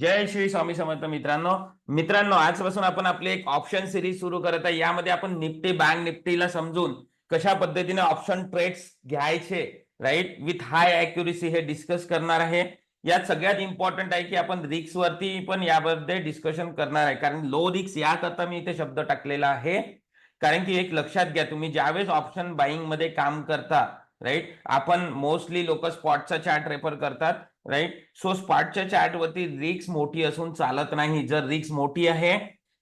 जय श्री स्वामी समर्थ मित्रांनो. मित्रांनो आजपासून आपण आपली एक ऑप्शन सिरीज सुरू करत आहे. यामध्ये आपण निफ्टी बँक निफ्टीला समजून कशा पद्धतीने ऑप्शन ट्रेड्स घ्यायचे राईट विथ हाय अॅक्युरेसी हे डिस्कस करणार आहे. यात सगळ्यात इम्पॉर्टंट आहे की आपण रिक्स वरती पण यामध्ये डिस्कशन करणार आहे. कारण लो रिक्स याकरता मी इथे शब्द टाकलेला आहे. कारण की एक लक्षात घ्या तुम्ही ज्यावेळेस ऑप्शन बाईंगमध्ये काम करता राईट आपण मोस्टली लोक स्पॉटचा चार्ट रेफर करतात. राईट सो स्पार्टच्या चार्ट वरती रिक्स मोठी असून चालत नाही. जर रिक्स मोठी आहे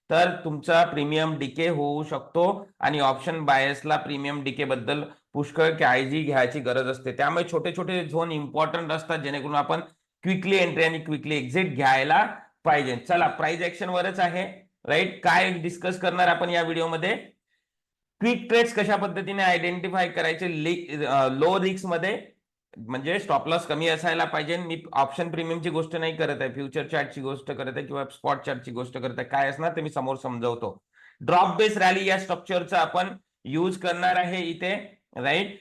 तर तुमचा प्रीमियम डिके होऊ शकतो आणि ऑप्शन बायसला प्रीमियम डिके बद्दल पुष्कळ काळजी घ्यायची गरज असते. त्यामुळे छोटे छोटे झोन इम्पॉर्टंट असतात जेणेकरून आपण क्विकली एंट्री आणि क्विकली एक्झिट घ्यायला पाहिजे. चला प्राइस ऍक्शन वरच आहे. राईट काय डिस्कस करणार आपण या व्हिडिओमध्ये क्विक ट्रेड्स कशा पद्धतीने आयडेंटिफाय करायचे? लो रिक्समध्ये म्हणजे स्टॉप लॉस कमी असायला पाहिजे. मी ऑप्शन प्रीमियमची गोष्ट नाही करत आहे. फ्युचर चार्टची गोष्ट करत आहे किंवा स्पॉट चार्टची गोष्ट करत आहे. काय असणार ते मी समोर समजवतो. ड्रॉप बेस रॅली या स्ट्रक्चरचा आपण यूज करणार आहे इथे राईट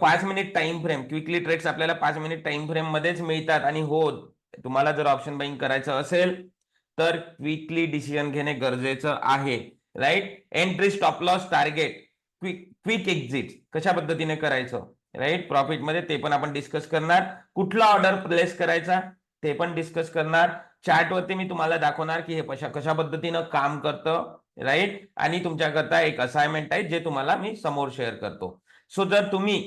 पाच minute time frame quickly trades आपल्याला पाच मिनिट टाइम फ्रेम मध्येच मिळतात आणि हो तुम्हाला जर ऑप्शन बाईंग करायचं असेल तर क्विकली डिसिजन घेणे गरजेचं आहे right entry stop loss target quick quick exit कशा पद्धतीने करायचं? राईट प्रॉफिटमध्ये ते पण आपण डिस्कस करणार. कुठला ऑर्डर प्लेस करायचा ते पण डिस्कस करणार. चार्टवरती मी तुम्हाला दाखवणार की हे कशा कशा पद्धतीनं काम करतं. राईट आणि तुमच्याकरता एक असाइनमेंट आहे जे तुम्हाला मी समोर शेअर करतो. सो जर तुम्ही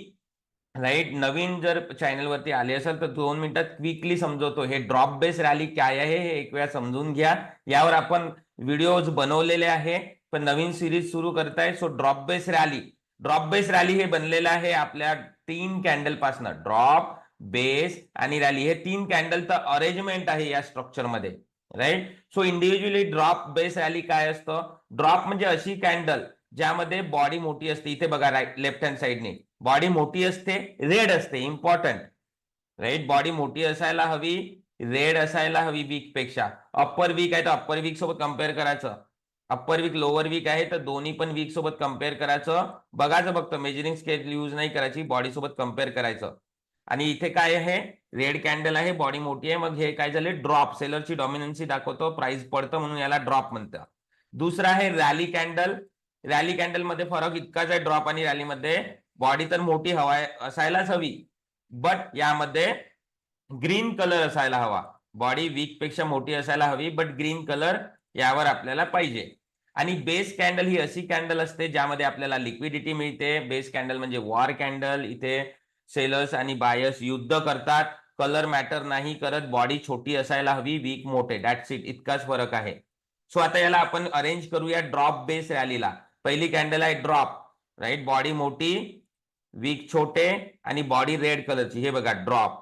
राईट नवीन जर चॅनलवरती आले असेल तर दोन मिनिटात क्विकली समजवतो. हे ड्रॉप बेस रॅली काय आहे हे एक वेळा समजून घ्या. यावर आपण व्हिडिओज बनवलेले आहे पण नवीन सिरीज सुरू करताय. So drop base rally drop base rally हे बनलेलं आहे आपल्या तीन कॅन्डल पासनं. ड्रॉप बेस आणि रॅली हे तीन कॅन्डलचं अरेंजमेंट आहे या स्ट्रक्चरमध्ये. Right so individually drop base rally काय असतं? ड्रॉप म्हणजे अशी कॅन्डल ज्यामध्ये बॉडी मोठी असते. इथे बघा राईट लेफ्ट हँड साईडने बॉडी मोठी असते रेड असते. इम्पॉर्टंट राईट बॉडी मोठी असायला हवी रेड असायला हवी वीकपेक्षा. अप्पर वीक आहे तर अप्पर वीक सोबत कंपेअर करायचं. अप्पर वीक लोअर वीक आहे तर दोन्ही पण वीक सोबत कंपेअर करायचं. बघायचं फक्त मेजरिंग स्केल यूज नाही करायची बॉडी सोबत कंपेअर करायचं. आणि इथे काय आहे? रेड कॅन्डल आहे बॉडी मोठी आहे. मग हे काय झाले? ड्रॉप सेलरची डॉमिनन्सी दाखवतो प्राइस पडतं म्हणून याला ड्रॉप म्हणतं दुसरा आहे रॅली कॅन्डल रॅली कॅन्डलमध्ये फरक इतकाच आहे ड्रॉप आणि रॅलीमध्ये बॉडी तर मोठी हवा असायलाच हवी. बट यामध्ये ग्रीन कलर असायला हवा. बॉडी वीकपेक्षा मोठी असायला हवी बट ग्रीन कलर यावर आपल्याला पाहिजे. आणि बेस कॅन्डल ही अशी कॅन्डल असते ज्यामध्ये आपल्याला लिक्विडिटी मिळते. बेस कॅन्डल म्हणजे वॉर कॅन्डल. इथे सेलर्स आणि बायर्स युद्ध करतात. कलर मॅटर नाही करत. बॉडी छोटी असायला हवी. वीक मोठे. दॅट्स इट इतकाच फरक आहे. सो आता याला आपण अरेंज करूया ड्रॉप बेस रॅलीला पहिली कॅन्डल आहे ड्रॉप राईट बॉडी मोठी वीक छोटे आणि बॉडी रेड कलरची हे बघा ड्रॉप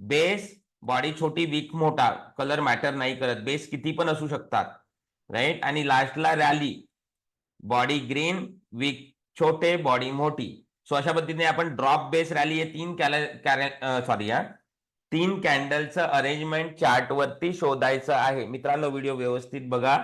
बेस बॉडी छोटी वीक मोठा. कलर मॅटर नाही करत. बेस किती पण असू शकतात. राईट आणि लास्टला रॅली बॉडी ग्रीन वीक छोटे बॉडी मोठी. सो अशा पद्धतीने आपण ड्रॉप बेस रॅली हे तीन सॉरी या तीन कॅन्डलचं अरेंजमेंट चार्ट वरती शोधायचं आहे. मित्रांनो व्हिडिओ व्यवस्थित बघा.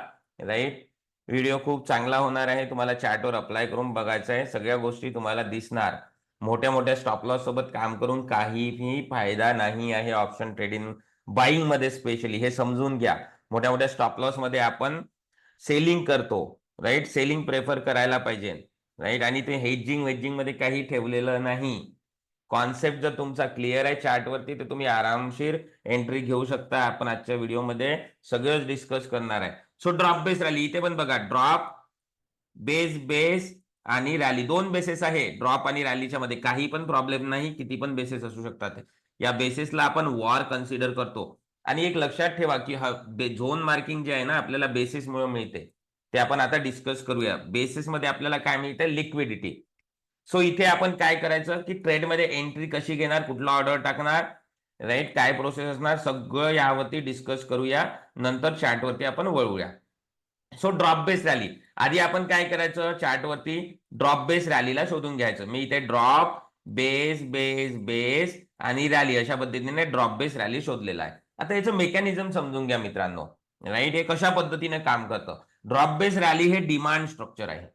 राईट व्हिडिओ खूप चांगला होणार आहे. तुम्हाला चार्टवर अप्लाय करून बघायचं आहे. सगळ्या गोष्टी तुम्हाला दिसणार. मोठ्या मोठ्या स्टॉप लॉस सोबत काम करून काहीही फायदा नाही आहे. ऑप्शन ट्रेडिंग बाईंगमध्ये स्पेशली हे समजून घ्या. मोठ्या मोठ्या स्टॉप लॉसमध्ये आपण सेलिंग करतो राईट सेलिंग प्रेफर करायला पाहिजे राईट आणि ते हेजिंग वेजिंगमध्ये काही ठेवलेलं नाही. कॉन्सेप्ट जर तुमचा क्लिअर आहे चार्टवरती तर तुम्ही आरामशीर एंट्री घेऊ शकता. आपण आजच्या व्हिडिओमध्ये सगळंच डिस्कस करणार आहे. सो ड्रॉप बेस रॅली इथे पण बघा ड्रॉप बेस बेस आणि रॅली दोन बेसेस आहे ड्रॉप आणि रॅलीच्या मध्ये. काही पण प्रॉब्लेम नाही किती पण बेसेस असू शकतात. या बेसिसला आपण वॉर कन्सिडर करतो. आणि एक लक्षात ठेवा की हा झोन मार्किंग जे आहे ना आपल्याला बेसिसमुळे मिळते. ते आपण आता डिस्कस करूया. बेसिसमध्ये आपल्याला काय मिळते? लिक्विडिटी सो इथे आपण काय करायचं? की ट्रेडमध्ये एंट्री कशी घेणार? कुठला ऑर्डर टाकणार? राईट काय प्रोसेस असणार? सगळं यावरती डिस्कस करूया. नंतर चार्टवरती आपण वळूया. सो ड्रॉप बेस रॅली आधी आपण काय करायचं? चार्टवरती ड्रॉप बेस रॅलीला शोधून घ्यायचं. मी इथे ड्रॉप बेस बेस बेस आणि रॅली अशा पद्धतीने ड्रॉप बेस रॅली शोधलेला आहे. आता याचं मेकॅनिझम समजून घ्या मित्रांनो. राईट हे कशा पद्धतीने काम करतं? ड्रॉप बेस रॅली हे डिमांड स्ट्रक्चर आहे.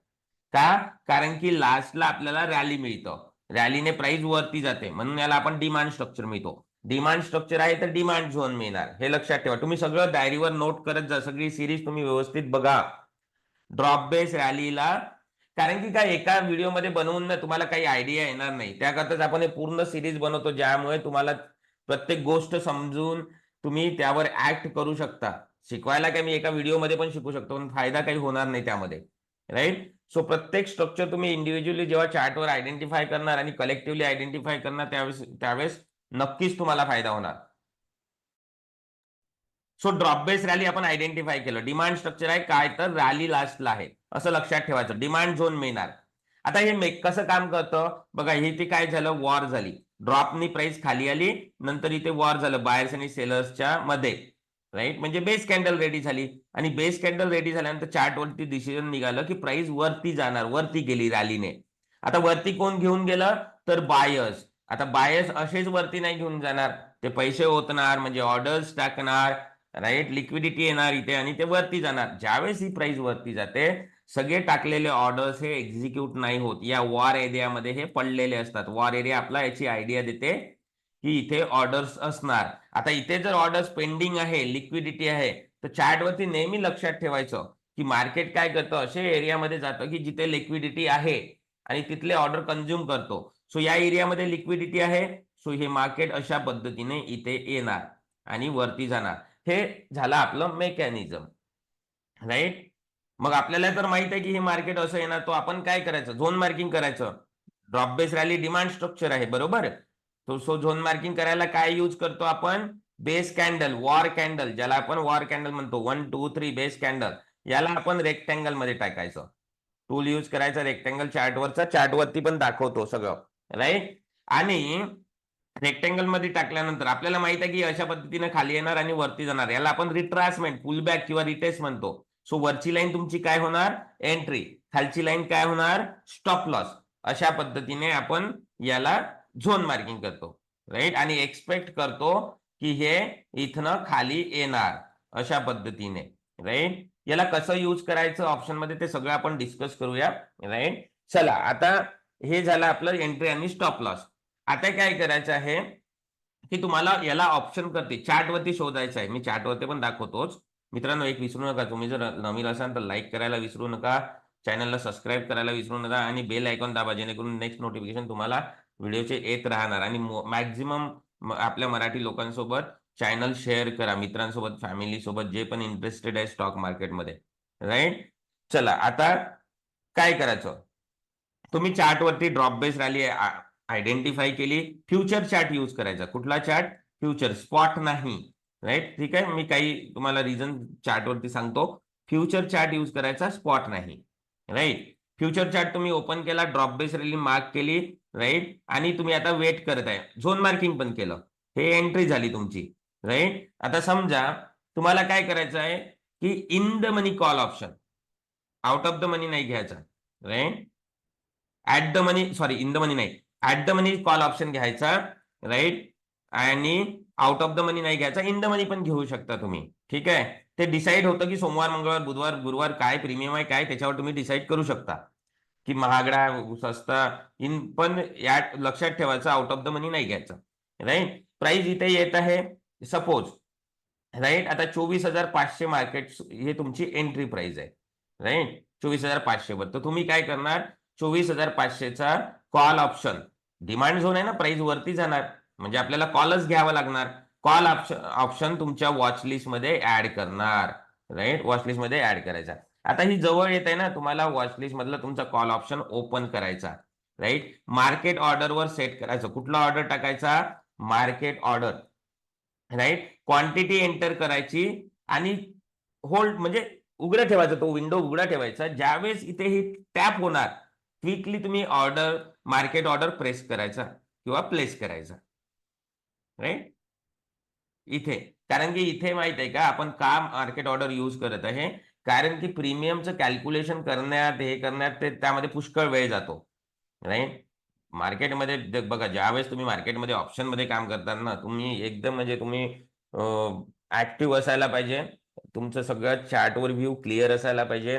का? कारण की लास्टला आपल्याला रॅली मिळतं. रॅलीने प्राइस वरती जाते. म्हणून याला आपण डिमांड स्ट्रक्चर मिळतो. डिमांड स्ट्रक्चर आहे तर डिमांड झोन मिळणार. हे लक्षात ठेवा. तुम्ही सगळं डायरीवर नोट करत जा. सगळी सिरीज तुम्ही व्यवस्थित बघा. ड्रॉप बेस रॅलीला कारण की काय एका व्हिडिओमध्ये बनवून ना तुम्हाला काही आयडिया येणार नाही. त्याकरताच आपण हे पूर्ण सिरीज बनवतो ज्यामुळे तुम्हाला प्रत्येक गोष्ट समजून तुम्ही त्यावर ऍक्ट करू शकता. शिकवायला काय मी एका व्हिडिओमध्ये पण शिकू शकतो पण फायदा काही होणार नाही त्यामध्ये. राईट सो प्रत्येक स्ट्रक्चर तुम्ही इंडिव्हिज्युअली जेव्हा चार्टवर आयडेंटिफाय करणार आणि कलेक्टिव्हली आयडेंटिफाय करणार त्यावेळेस त्यावेळेस नक्कीच तुम्हाला फायदा होणार. सो ड्रॉप बेस रॅली आपण आयडेंटिफाय केलं. डिमांड स्ट्रक्चर आहे काय तर रॅली लास्टला आहे. असं लक्षात ठेवायचं. डिमांड झोन मिळणार. आता हे कसं काम करतं? बघा हे ते काय झालं? वॉर झाली. ड्रॉपनी प्राइस खाली आली नंतर इथे वॉर झालं बायर्स आणि सेलर्सच्या मध्ये. राईट म्हणजे बेस कॅन्डल रेडी झाली. आणि बेस कॅन्डल रेडी झाल्यानंतर चार्टवरती डिसिजन निघालं की प्राइस वरती जाणार वरती गेली रॅलीने आता वरती कोण घेऊन गेलं? तर बायर्स आता बायर्स असेच वरती नाही घेऊन जाणार. ते पैसे ओतणार म्हणजे ऑर्डर्स टाकणार. राईट लिक्विडिटी येणार इथे आणि ते वरती जाणार. ज्यावेळेस ही प्राइस वरती जाते सगळे टाकलेले ऑर्डर्स हे एक्झिक्यूट नाही होत. या वॉर एरियामध्ये हे पडलेले असतात. वॉर एरिया आपला याची आयडिया देते की इथे ऑर्डर्स असणार. आता इथे जर ऑर्डर्स पेंडिंग आहे लिक्विडिटी आहे तर चार्टवरती नेहमी लक्षात ठेवायचं की मार्केट काय करतं? असे एरियामध्ये जातं की जिथे लिक्विडिटी आहे आणि तिथले ऑर्डर कन्झ्युम करतो. सो या एरियामध्ये लिक्विडिटी आहे. सो हे मार्केट अशा पद्धतीने इथे येणार आणि वरती जाणार. हे झालं आपलं मेकॅनिझम राईट मग आपल्याला तर माहीत आहे की हे मार्केट असं येणार तो आपण काय करायचं? झोन मार्किंग करायचं. Drop base rally demand structure आहे बरोबर? तो सो झोन मार्किंग करायला काय यूज करतो आपण? बेस कॅन्डल वॉर कॅन्डल ज्याला आपण वॉर कॅन्डल म्हणतो. One two three base candle याला आपण रेक्टँगलमध्ये टाकायचं. टूल यूज करायचा रेक्टँगल चार्टवरचा चार्टवरती पण दाखवतो सगळं. राईट आणि रेक्टँगलमध्ये टाकल्यानंतर आपल्याला माहीत आहे की अशा पद्धतीने खाली येणार आणि वरती जाणार. याला आपण रिट्रासमेंट पुलबॅक किंवा रिटेस म्हणतो. सो वरची लाईन तुमची काय होणार? एंट्री खालची लाईन काय होणार? स्टॉप लॉस अशा पद्धतीने आपण याला झोन मार्किंग करतो. राईट आणि एक्सपेक्ट करतो की हे इथनं खाली येणार. अशा पद्धतीने. राईट याला कसं यूज करायचं? ऑप्शनमध्ये ते सगळं आपण डिस्कस करूया. राईट चला आता हे झालं आपलं एंट्री आणि स्टॉप लॉस आता काय करायचं आहे? की तुम्हाला याला ऑप्शन करते. चार्टवरती शोधायचं आहे. मी चार्टवरती पण दाखवतोच. मित्रांनो एक विसरू नका. तुम्ही जर नवीन असाल तर लाईक करायला विसरू नका. चॅनलला सबस्क्राईब करायला विसरू नका आणि बेल आयकॉन दाबा जेणेकरून नेक्स्ट नोटिफिकेशन तुम्हाला व्हिडिओचे येत राहणार. आणि मॅक्झिमम आपल्या मराठी लोकांसोबत चॅनल शेअर करा. मित्रांसोबत फॅमिली सोबत जे पण इंटरेस्टेड आहे स्टॉक मार्केटमध्ये राईट चला आता काय करायचं? तुम्ही चार्टवरती ड्रॉप बेस रॅली आयडेंटिफाय केली. फ्युचर चार्ट यूज करायचा. कुठला चार्ट फ्युचर स्पॉट नाही. राईट ठीक आहे? मी काही तुम्हाला रिझन चार्टवरती सांगतो. फ्युचर चार्ट यूज करायचा स्पॉट नाही. राईट फ्युचर चार्ट तुम्ही ओपन केला ड्रॉप बेस रॅली मार्क केली राईट आणि तुम्ही आता वेट करत आहे. झोन मार्किंग पण केलं. हे एंट्री झाली तुमची. राईट आता समजा तुम्हाला काय करायचं आहे? की in the money call option out of the money नाही घ्यायचा. Right at the money sorry in the money नाही. At the money call option घ्यायचा. राईट आणि आउट ऑफ द मनी नाही घ्यायचा इन द मनी पण घेऊ शकता तुम्ही. ठीक आहे? ते डिसाईड होतं की सोमवार मंगळवार बुधवार गुरुवार काय प्रीमियम आहे काय त्याच्यावर तुम्ही डिसाईड करू शकता. की महागडा सस्ता इन पण या लक्षात ठेवायचं आउट ऑफ द मनी नाही घ्यायचं. राईट प्राइस इथे येत आहे सपोज राईट आता चोवीस हजार पाचशे मार्केट हे तुमची एंट्री प्राइस आहे. राईट चोवीस हजार पाचशे वर. तर तुम्ही काय करणार? चोवीस हजार पाचशेचा कॉल ऑप्शन डिमांड झोन आहे ना प्राइस वरती जाणार. म्हणजे आपल्याला कॉलच घ्यावा लागणार. कॉल ऑप्शन ऑप्शन तुमच्या वॉच लिस्टमध्ये ऍड करणार. राईट वॉच लिस्टमध्ये ऍड करायचा. आता ही जवळ येत आहे ना तुम्हाला वॉच लिस्ट मधला तुमचा कॉल ऑप्शन ओपन करायचा. राईट मार्केट ऑर्डरवर सेट करायचं. कुठला ऑर्डर टाकायचा? Market order right quantity enter करायची आणि होल्ड म्हणजे उघडं ठेवायचा. तो विंडो उघडा ठेवायचा. ज्यावेळेस इथे ही टॅप होणार क्विकली तुम्ही ऑर्डर मार्केट ऑर्डर प्रेस करायचा किंवा प्लेस करायचा. राईट इथे. कारण की इथे माहीत आहे का आपण का मार्केट ऑर्डर यूज करत आहे? कारण की प्रीमियमचं कॅल्क्युलेशन करण्यात हे करण्यात ते त्यामध्ये पुष्कळ वेळ जातो. राईट मार्केटमध्ये बघा ज्यावेळेस तुम्ही मार्केटमध्ये ऑप्शनमध्ये काम करताना तुम्ही एकदम म्हणजे तुम्ही ऍक्टिव्ह असायला पाहिजे. तुमचं सगळं चार्टवर व्ह्यू क्लिअर असायला पाहिजे.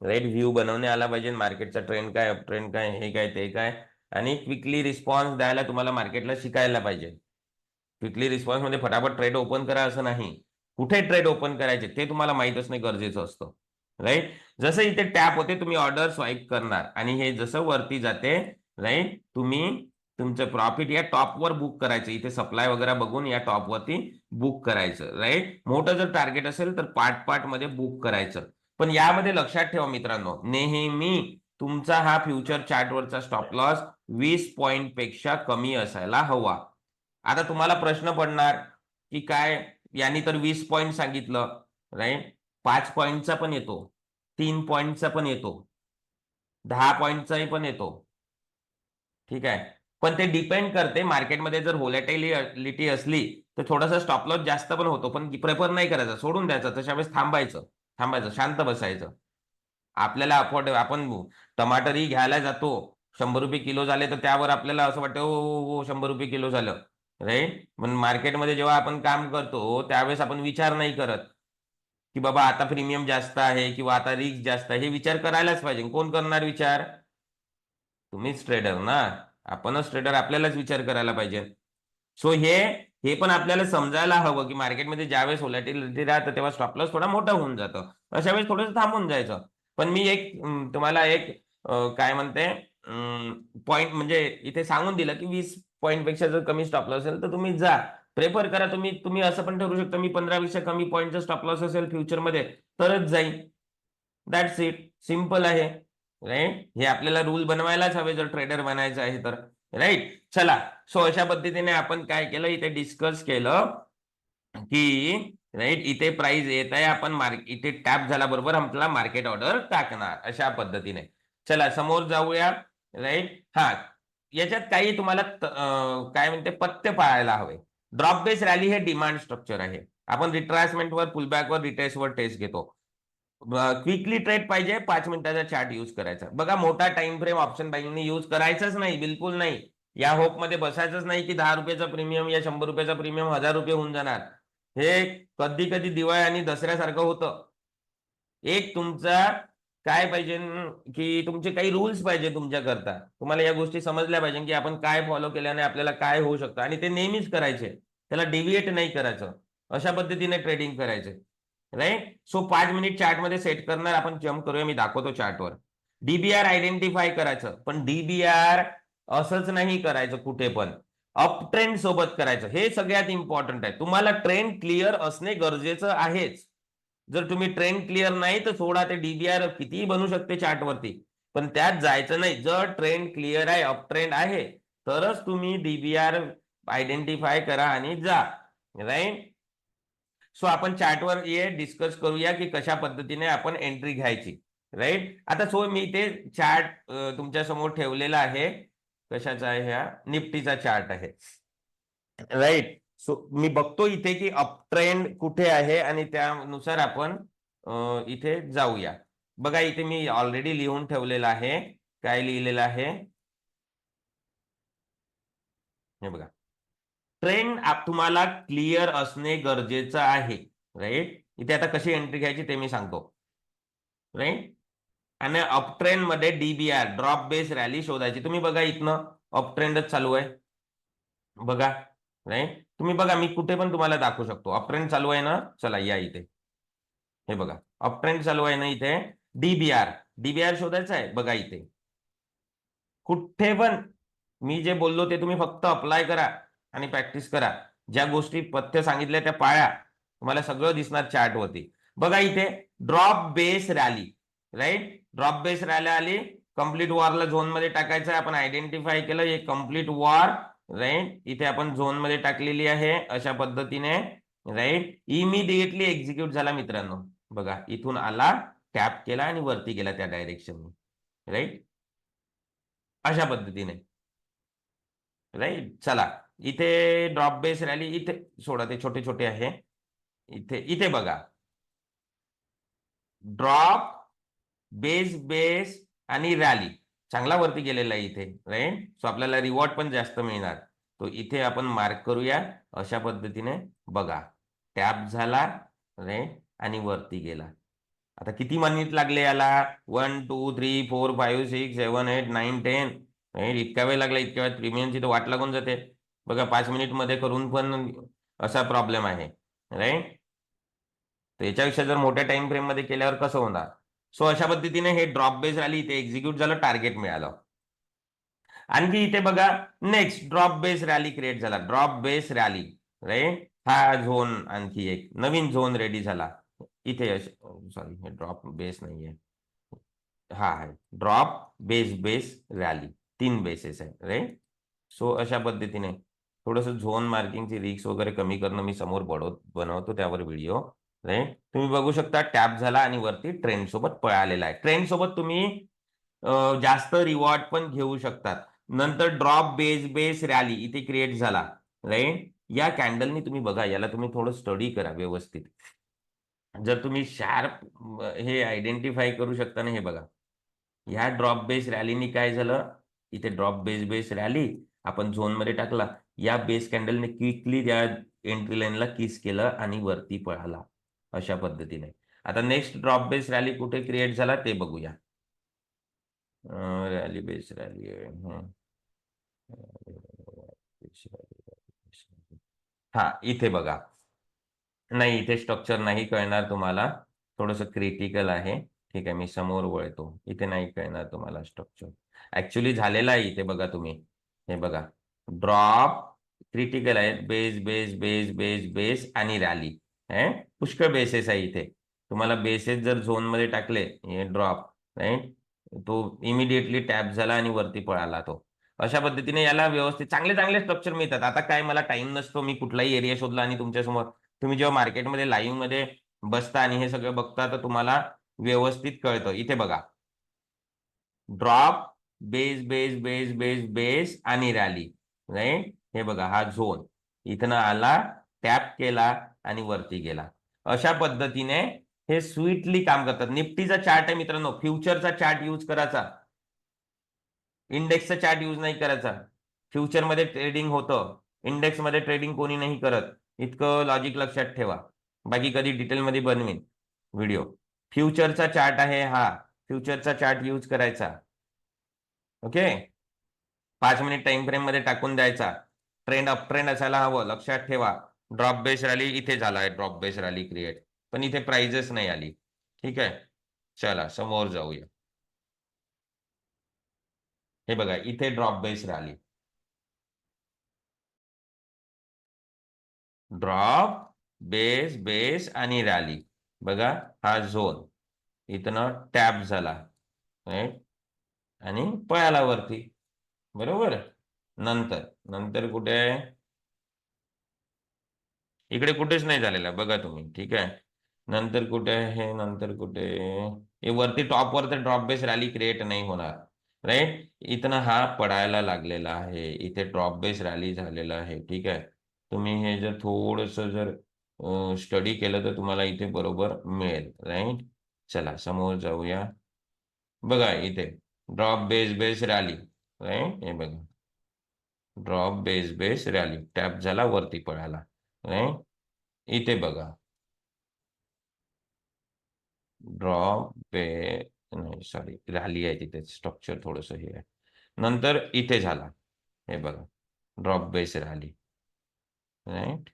राईट व्ह्यू बनवणे आला पाहिजे. मार्केटचा ट्रेंड काय अप ट्रेंड काय हे काय ते काय. आणि क्विकली रिस्पॉन्स द्यायला तुम्हाला मार्केटला शिकायला पाहिजे. तिथली रिस्पॉन्समध्ये म्हणजे फटाफट ट्रेड ओपन करा असं नाही. कुठे ट्रेड ओपन करायचे ते तुम्हाला माहीत असणे गरजेचं असतं. राईट जसं इथे टॅप होते तुम्ही ऑर्डर स्वाईप करणार. आणि हे जसं वरती जाते राईट तुम्ही तुमचं प्रॉफिट या टॉपवर बुक करायचं. इथे सप्लाय वगैरे बघून या टॉपवरती बुक करायचं. राईट मोठं जर टार्गेट असेल तर पार्ट पार्टमध्ये बुक करायचं. पण यामध्ये लक्षात ठेवा मित्रांनो नेहमी तुमचा हा फ्युचर चार्टवरचा स्टॉप लॉस वीस पॉइंटपेक्षा कमी असायला हवा. आता तुम्हाला प्रश्न पडणार की काय? यांनी तर वीस पॉईंट सांगितलं राईट पाच पॉईंटचा पण येतो तीन पॉईंटचा पण येतो दहा पॉईंटचाही पण येतो. ठीक आहे? पण ते डिपेंड करते मार्केटमध्ये जर होलॅटेलिटी असली तर थोडासा स्टॉप लॉस जास्त पण होतो पण प्रेफर नाही करायचा सोडून द्यायचं तशा वेळेस थांबायचं थांबायचं शांत बसायचं. आपल्याला अफोर्ड आपण टमाटरही घ्यायला जातो शंभर रुपये किलो झाले तर त्यावर आपल्याला असं वाटतं शंभर रुपये किलो झालं. राईट पण मार्केटमध्ये जेव्हा आपण काम करतो त्यावेळेस आपण विचार नाही करत. की बाबा आता प्रीमियम जास्त आहे किंवा आता रिस्क जास्त आहे हे विचार करायलाच पाहिजे. कोण करणार विचार? तुम्हीच ट्रेडर ना. आपणच ट्रेडर आपल्यालाच विचार करायला पाहिजे. सो हे हे पण आपल्याला समजायला हवं की मार्केटमध्ये ज्यावेळेस व्होलॅटिलिटी राहतं तेव्हा स्टॉपलॉस थोडा मोठा होऊन जातं. अशा वेळेस थोडंसं थांबून जायचं. पण मी एक तुम्हाला एक काय म्हणते पॉइंट म्हणजे इथे सांगून दिलं की वीस पॉईंटपेक्षा जर कमी स्टॉप लॉस असेल तर तुम्ही जा. प्रेफर करा तुम्ही तुम्ही असं पण ठरू शकता मी पंधरापेक्षा कमी पॉईंटचा स्टॉप लॉस असेल फ्युचरमध्ये तरच जाईल दॅट्स इट सिंपल आहे. राईट हे आपल्याला रूल बनवायलाच हवे जर ट्रेडर बनायचं आहे तर. राईट चला. सो अशा पद्धतीने आपण काय केलं? इथे डिस्कस केलं की राईट इथे प्राइस येत आहे आपण मार्केट इथे टॅप झाल्याबरोबर आपला मार्केट ऑर्डर टाकणार. अशा पद्धतीने. चला समोर जाऊया. राईट हा. याच्यात काही तुम्हाला काय म्हणते पत्ते पाळायला हवे. ड्रॉप बेस रॅली हे डिमांड स्ट्रक्चर आहे. आपण रिट्रासमेंटवर पुलबॅकवर रिटेस्टवर टेस्ट घेतो. क्विकली ट्रेड पाहिजे पाच मिनिटाचा चार्ट यूज करायचा. बघा मोठा टाइम फ्रेम ऑप्शन बाईंगनी यूज करायचाच नाही बिलकुल नाही. या होपमध्ये बसायचंच नाही की दहा रुपयाचा प्रीमियम या शंभर रुपयाचा प्रीमियम हजार रुपये होऊन जाणार. हे कधी कधी दिवाळी आणि दसऱ्यासारखं होतं. एक तुमचा काय पाहिजे की तुमचे काही रूल्स पाहिजे तुमच्याकरता? तुम्हाला या गोष्टी समजल्या पाहिजे की आपण काय फॉलो केल्याने आपल्याला काय होऊ शकतं? आणि ते नेहमीच करायचे. त्याला डिव्हिएट नाही करायचं. अशा पद्धतीने ट्रेडिंग करायचे. राईट सो पाच मिनिट चार्टमध्ये सेट करणार आपण जम्प करूया. मी दाखवतो चार्टवर डीबीआर आयडेंटिफाय करायचं. पण डीबीआर असंच नाही करायचं कुठे पण. अप ट्रेंड सोबत करायचं. हे सगळ्यात इम्पॉर्टंट आहे. तुम्हाला ट्रेंड क्लिअर असणे गरजेचं आहेच. जर तुम्ही ट्रेंड क्लिअर नाही तर सोडा ते डीबीआर कितीही बनू शकते चार्टवरती पण त्यात जायचं नाही. जर ट्रेंड क्लिअर आहे अप ट्रेंड आहे तरच तुम्ही डीबीआर आयडेंटिफाय करा आणि जा. राईट सो आपण चार्टवर ये डिस्कस करूया की कशा पद्धतीने आपण एंट्री घ्यायची. राईट आता सो मी ते चार्ट तुमच्यासमोर ठेवलेला आहे. कशाचा आहे हा? निफ्टीचा चार्ट आहे. राईट सो मी बघतो इथे की अप ट्रेंड कुठे आहे आणि त्यानुसार आपण इथे जाऊया. बघा इथे मी ऑलरेडी लिहून ठेवलेलं आहे. काय लिहिलेलं आहे? हे बघा. ट्रेंड तुम्हाला क्लिअर असणे गरजेचं आहे. राईट इथे आता कशी एंट्री घ्यायची ते मी सांगतो. राईट आणि अप ट्रेंडमध्ये डीबीआर ड्रॉप बेस रॅली शोधायची. तुम्ही बघा इथनं अप ट्रेंडच चालू आहे. बघा. राईट तुम्ही बघा मी कुठे पण तुम्हाला दाखवू शकतो. अपट्रेंड चालू आहे ना? चला या इथे. हे बघा. अपट्रेंड चालू आहे ना इथे? डीबीआर डीबीआर शोधायचं आहे? बघा इथे. कुठे पण मी जे बोललो ते तुम्ही फक्त अप्लाय करा आणि प्रॅक्टिस करा. ज्या गोष्टी पथ्य सांगितल्या त्या पाळ्या तुम्हाला सगळं दिसणार चार्टवरती बघा इथे drop base rally right drop base rally आली. कंप्लीट वॉरला झोनमध्ये टाकायचं आहे. आपण आयडेंटिफाय केलं. हे कंप्लीट वॉर राईट इथे आपण झोनमध्ये टाकलेली आहे. अशा पद्धतीने राईट इमिडिएटली एक्झिक्यूट झाला मित्रांनो. बघा इथून आला टॅप केला आणि वरती गेला त्या डायरेक्शन राईट अशा पद्धतीने. राईट चला इथे ड्रॉप बेस रॅली इथे सोडा ते छोटे छोटे आहे. इथे इथे बघा. ड्रॉप बेस बेस आणि रॅली चांगला वरती गेलेला आहे इथे राईट सो आपल्याला रिवॉर्ड पण जास्त मिळणार. तो इथे आपण मार्क करूया. अशा पद्धतीने बघा. टॅप झाला राईट आणि वरती गेला. आता किती मिनिट लागले याला? One two three four five six seven eight nine ten right इतका वेळ लागला इतक्या वेळ प्रीमियमची तर वाट लागून जाते. बघा पाच मिनिटमध्ये करून पण असा प्रॉब्लेम आहे. राईट तर याच्यापेक्षा जर मोठ्या टाइम फ्रेममध्ये केल्यावर कसं होणार? सो अशा पद्धतीने हे ड्रॉप बेस रॅली इथे एक्झिक्यूट झालं टार्गेट मिळालं. आणखी इथे बघा next drop base rally create झाला. ड्रॉप बेस रॅली राईट हा झोन आणखी एक नवीन झोन रेडी झाला. इथे सॉरी oh, हे ड्रॉप बेस नाहीये. हा आहे ड्रॉप बेस बेस रॅली तीन बेसेस आहे राईट सो अशा पद्धतीने. थोडंसं झोन मार्किंगची रिक्स वगैरे कमी करणं मी समोर बनव बनवतो त्यावर व्हिडिओ राईट तुम्ही बघू शकता टॅप झाला आणि वरती ट्रेंड सोबत पळालेला आहे. ट्रेंड सोबत तुम्ही जास्त रिवॉर्ड पण घेऊ शकतात. नंतर ड्रॉप बेस बेस रॅली इथे क्रिएट झाला. राईट या कॅन्डलनी तुम्ही बघा याला तुम्ही थोडं स्टडी करा व्यवस्थित. जर तुम्ही शार्प हे आयडेंटिफाय करू शकता ना हे बघा. ह्या ड्रॉप बेस रॅलीनी काय झालं? इथे ड्रॉप बेस बेस रॅली आपण झोनमध्ये टाकला. या बेस कॅन्डलने क्विकली त्या एंट्री लाईनला किस केलं आणि वरती पळाला. अशा पद्धतीने. आता नेक्स्ट ड्रॉप बेस रॅली कुठे क्रिएट झाला ते बघूया. रॅली बेस रॅली हा. इथे बघा. नाही इथे स्ट्रक्चर नाही कळणार तुम्हाला. थोडस क्रिटिकल आहे. ठीक आहे मी समोर वळतो. इथे नाही कळणार तुम्हाला स्ट्रक्चर ऍक्च्युली झालेला आहे इथे बघा तुम्ही. हे बघा. ड्रॉप क्रिटिकल आहे base base base base base आणि रॅली हे? पुष्कळ बेसेस आहे इथे. तुम्हाला बेसेस जर झोनमध्ये टाकले हे ड्रॉप राईट तो इमिडिएटली टॅप झाला आणि वरती पळाला तो. अशा पद्धतीने याला व्यवस्थित चांगले चांगले स्ट्रक्चर मिळतात. आता काय मला टाइम नसतो मी कुठलाही एरिया शोधला आणि तुमच्यासमोर तुम्ही जेव्हा मार्केटमध्ये लाईव्हमध्ये बसता आणि हे सगळं बघता तर तुम्हाला व्यवस्थित कळतं. इथे बघा. Drop base base base base base आणि रॅली राईट हे बघा हा झोन इथनं आला टॅप केला आणि वरती गेला. अशा पद्धतीने हे स्वीटली काम करतात. निफ्टीचा चार्ट आहे मित्रांनो. फ्युचरचा चार्ट यूज करायचा. इंडेक्सचा चार्ट यूज नाही करायचा. फ्युचरमध्ये ट्रेडिंग होतं. इंडेक्समध्ये ट्रेडिंग कोणी नाही करत. इतकं लॉजिक लक्षात ठेवा. बाकी कधी डिटेलमध्ये बनवीन व्हिडिओ फ्युचरचा चार्ट आहे हा. फ्युचरचा चार्ट यूज करायचा. ओके पाच मिनिट टाइम फ्रेममध्ये टाकून द्यायचा. ट्रेंड अप ट्रेंड असायला हवं. लक्षात ठेवा. ड्रॉप बेस रॅली इथे झाला आहे ड्रॉप बेस रॅली क्रिएट पण इथे प्राइजेस नाही आली. ठीक आहे? चला समोर जाऊया. हे बघा इथे drop base rally drop base base आणि रॅली बघा हा झोन इथनं टॅप झाला. राईट आणि पळाला वरती. बरोबर? नंतर. नंतर कुठे आहे? इकडे कुठेच नाही झालेला बघा तुम्ही ठीक आहे? नंतर कुठे हे नंतर कुठे हे वरती टॉपवर तर ड्रॉप बेस रॅली क्रिएट नाही होणार राईट इथनं हा पडायला लागलेला आहे इथे ड्रॉप बेस रॅली झालेला आहे ठीक आहे? तुम्ही हे जर थोडस जर स्टडी केलं तर तुम्हाला इथे बरोबर मिळेल राईट चला समोर जाऊया. बघा इथे drop base base rally right हे बघा. Drop base base rally tap झाला वरती पळाला इथे बघा. ड्रॉ बे नाही सॉरी रॅली आहे तिथे स्ट्रक्चर थोडस हे. आहे नंतर इथे झाला. हे बघा. ड्रॉप बेस रॅली राईट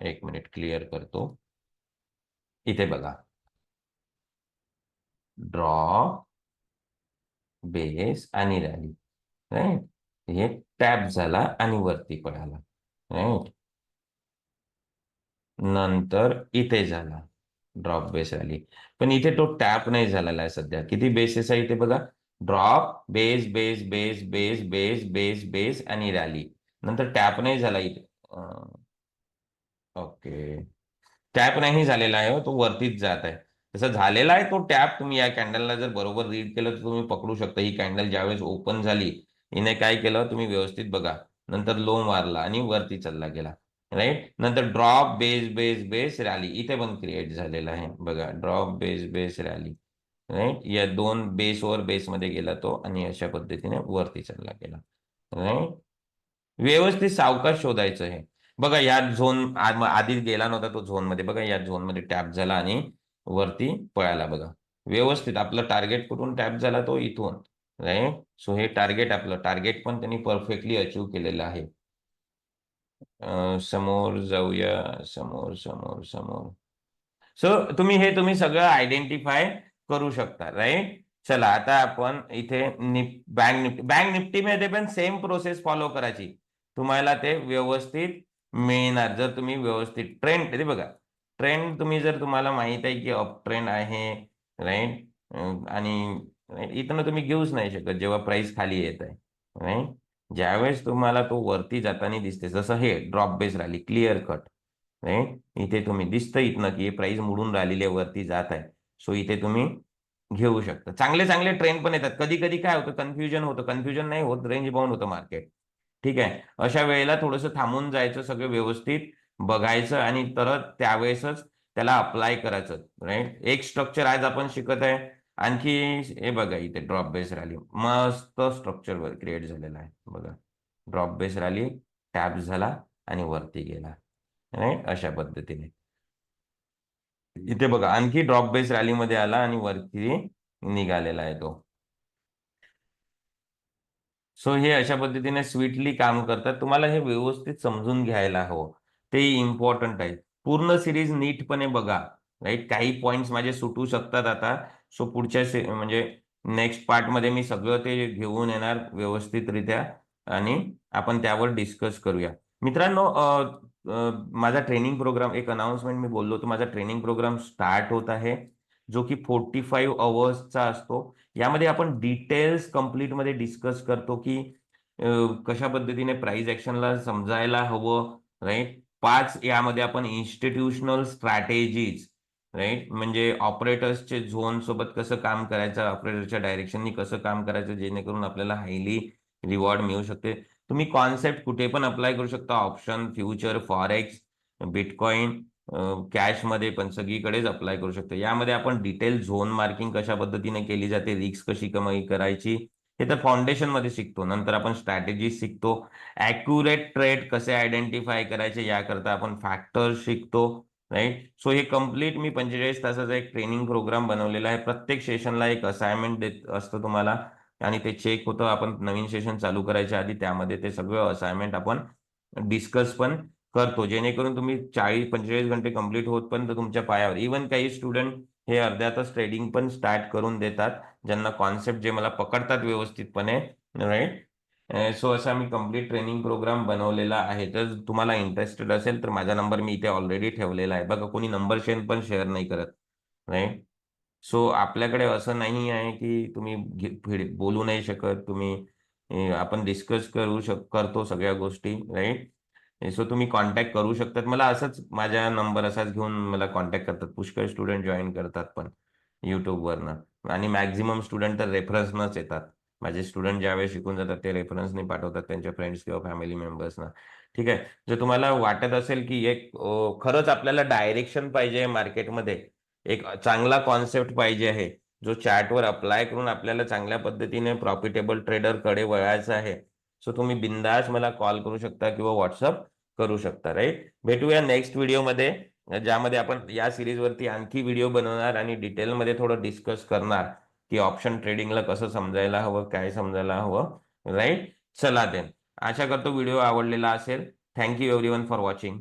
एक मिनिट क्लिअर करतो. इथे बघा. ड्रॉप बेस आणि रॅली राईट हे टॅप झाला आणि वरती पडाला. राईट नंतर इथे झाला. ड्रॉप बेस रॅली पण इथे तो टॅप नाही झालेला आहे सध्या. किती बेसेस आहे इथे बघा. Drop base base base base base base base आणि रॅली नंतर टॅप नाही झाला इथे. ओके. टॅप नाही झालेला आहे हो, तो वरतीच जात आहे. तसं झालेला आहे तो टॅप तुम्ही या कॅन्डलला जर बरोबर रीड केलं तर तुम्ही पकडू शकता. ही कॅन्डल ज्यावेळेस ओपन झाली हिने काय केलं? तुम्ही व्यवस्थित बघा. नंतर लो मारला आणि वरती चालला गेला. राईट नंतर drop base base base rally इथे पण क्रिएट झालेला आहे. बघा drop base base rally right या दोन बेसवर बेसमध्ये गेला तो आणि अशा पद्धतीने वरती चालला गेला. राईट व्यवस्थित सावकाश शोधायचं हे बघा या झोन आधीच गेला नव्हता तो झोनमध्ये. बघा या झोनमध्ये टॅप झाला आणि वरती पळाला बघा. व्यवस्थित आपलं टार्गेट कुठून टॅप झाला तो इथून. राईट सो हे टार्गेट आपलं टार्गेट पण त्यांनी परफेक्टली अचीव केलेलं आहे. समोर जाऊया समोर समोर समोर. सो तुम्ही हे तुम्ही सगळं आयडेंटिफाय करू शकता राईट चला आता आपण इथे निप बँक निफ्टी बँक निफ्टीमध्ये पण सेम प्रोसेस फॉलो करायची. तुम्हाला ते व्यवस्थित मिळणार जर तुम्ही व्यवस्थित ट्रेंड ते बघा. ट्रेंड तुम्ही जर तुम्हाला माहीत आहे की अप ट्रेंड आहे राईट आणि इथनं तुम्ही घेऊच नाही शकत जेव्हा प्राइस खाली येत आहे राईट ज्यावेळेस तुम्हाला तो वरती जाताना दिसते जसं हे ड्रॉप बेस राहिली क्लिअर कट राईट इथे तुम्ही दिसतं इथनं की प्राइस मुडून राहिलेली वरती जात आहे. सो इथे तुम्ही घेऊ शकता. चांगले चांगले ट्रेंड पण येतात. कधी कधी काय होतं कन्फ्युजन होतं. कन्फ्युजन नाही होत रेंज बाउंड होतं मार्केट ठीक आहे? अशा वेळेला थोडंसं थांबून जायचं सगळं व्यवस्थित बघायचं आणि तर त्यावेळेसच त्याला अप्लाय करायचं राईट एक स्ट्रक्चर आज आपण शिकत आहे. आणखी हे बघा इथे ड्रॉप बेस रॅली मस्त स्ट्रक्चर क्रिएट झालेला आहे. बघा ड्रॉप बेस रॅली टॅप झाला आणि वरती गेला. राईट अशा पद्धतीने. इथे बघा आणखी ड्रॉप बेस रॅलीमध्ये आला आणि वरती निघालेला आहे तो. सो हे अशा पद्धतीने स्वीटली काम करतात. तुम्हाला हे व्यवस्थित समजून घ्यायला हवं. ते इम्पॉर्टंट आहे. पूर्ण सिरीज नीटपणे बघा. राईट काही पॉइंट्स माझे सुटू शकतात आता. सो पुढच्या से- म्हणजे नेक्स्ट पार्टमध्ये मी सगळं ते घेऊन येणार व्यवस्थितरित्या आणि आपण त्यावर डिस्कस करूया. मित्रांनो माझा ट्रेनिंग प्रोग्राम एक अनाउन्समेंट मी बोललो होतो माझा ट्रेनिंग प्रोग्राम स्टार्ट होत आहे. जो की फोर्टी फाईव्ह अवर्सचा असतो. यामध्ये आपण डिटेल्स कंप्लीटमध्ये डिस्कस करतो की कशा पद्धतीने प्राइस ऍक्शनला समजायला हवं राईट पाच यामध्ये आपण इन्स्टिट्यूशनल स्ट्रॅटेजीज राईट? म्हणजे ऑपरेटर्सचे झोन सोबत कसं काम करायचं ऑपरेटरच्या डायरेक्शननी कसं काम करायचं जेणेकरून आपल्याला हायली रिवॉर्ड मिळू शकते. तुम्ही कॉन्सेप्ट कुठे पण अप्लाय करू शकता. ऑप्शन फ्युचर फॉरेक्स बिटकॉईन कॅशमध्ये पण सगळीकडेच अप्लाय करू शकतो. यामध्ये आपण डिटेल झोन मार्किंग कशा पद्धतीने केली जाते रिस्क कशी कमी करायची हे तर फाउंडेशनमध्ये शिकतो. नंतर आपण स्ट्रॅटेजी शिकतो. ऍक्युरेट ट्रेड कसे आयडेंटिफाय करायचे याकरता आपण फॅक्टर शिकतो. राईट सो हे कंप्लीट मी पंचेचाळीस तासाचा एक ट्रेनिंग प्रोग्राम बनवलेला आहे. प्रत्येक सेशनला एक असाइनमेंट देत असतं तुम्हाला आणि ते चेक होतं. आपण नवीन सेशन चालू करायच्या आधी त्यामध्ये ते सगळं असाइनमेंट आपण डिस्कस पण करतो. जेणेकरून तुम्ही चाळीस पंचेचाळीस घंटे कंप्लीट होतपर्यंत तुमच्या पायावर. इवन काही स्टुडंट हे अर्ध्या तास ट्रेडिंग पण स्टार्ट करून देतात ज्यांना कॉन्सेप्ट जे मला पकडतात व्यवस्थितपणे राईट सो असा मी कंप्लीट ट्रेनिंग प्रोग्राम बनवलेला आहे. तर तुम्हाला इंटरेस्टेड असेल तर माझा नंबर मी इथे ऑलरेडी ठेवलेला आहे. बघा कोणी नंबर शेअर पण शेअर नाही करत राईट सो आपल्याकडे असं नाही आहे की तुम्ही बोलू नाही शकत. तुम्ही आपण डिस्कस करू शक करतो सगळ्या गोष्टी राईट सो तुम्ही कॉन्टॅक्ट करू शकतात. मला असंच माझा नंबर असाच घेऊन मला कॉन्टॅक्ट करतात. पुष्कळ स्टुडंट जॉईन करतात पण युट्यूबवरनं आणि मॅक्झिमम स्टुडंट तर रेफरन्सनंच येतात. माझे स्टुडंट ज्यावेळेस शिकून जातात ते रेफरन्सने पाठवतात त्यांच्या फ्रेंड्स किंवा फॅमिली मेंबर्सना ठीक आहे? जर तुम्हाला वाटत असेल की एक खरंच आपल्याला डायरेक्शन पाहिजे मार्केटमध्ये एक चांगला कॉन्सेप्ट पाहिजे आहे जो चॅटवर अप्लाय करून आपल्याला चांगल्या पद्धतीने प्रॉफिटेबल ट्रेडरकडे वळायचं आहे सो तुम्ही बिंदास मला कॉल करू शकता किंवा व्हॉट्सअप करू शकता राईट भेटूया नेक्स्ट व्हिडिओमध्ये ज्यामध्ये आपण या सिरीजवरती आणखी व्हिडिओ बनवणार आणि डिटेलमध्ये थोडं डिस्कस करणार. की ऑप्शन ट्रेडिंगला कसं समजायला हवं काय समजायला हवं राईट चला देन आशा करतो व्हिडिओ आवडलेला असेल. Thank you everyone for watching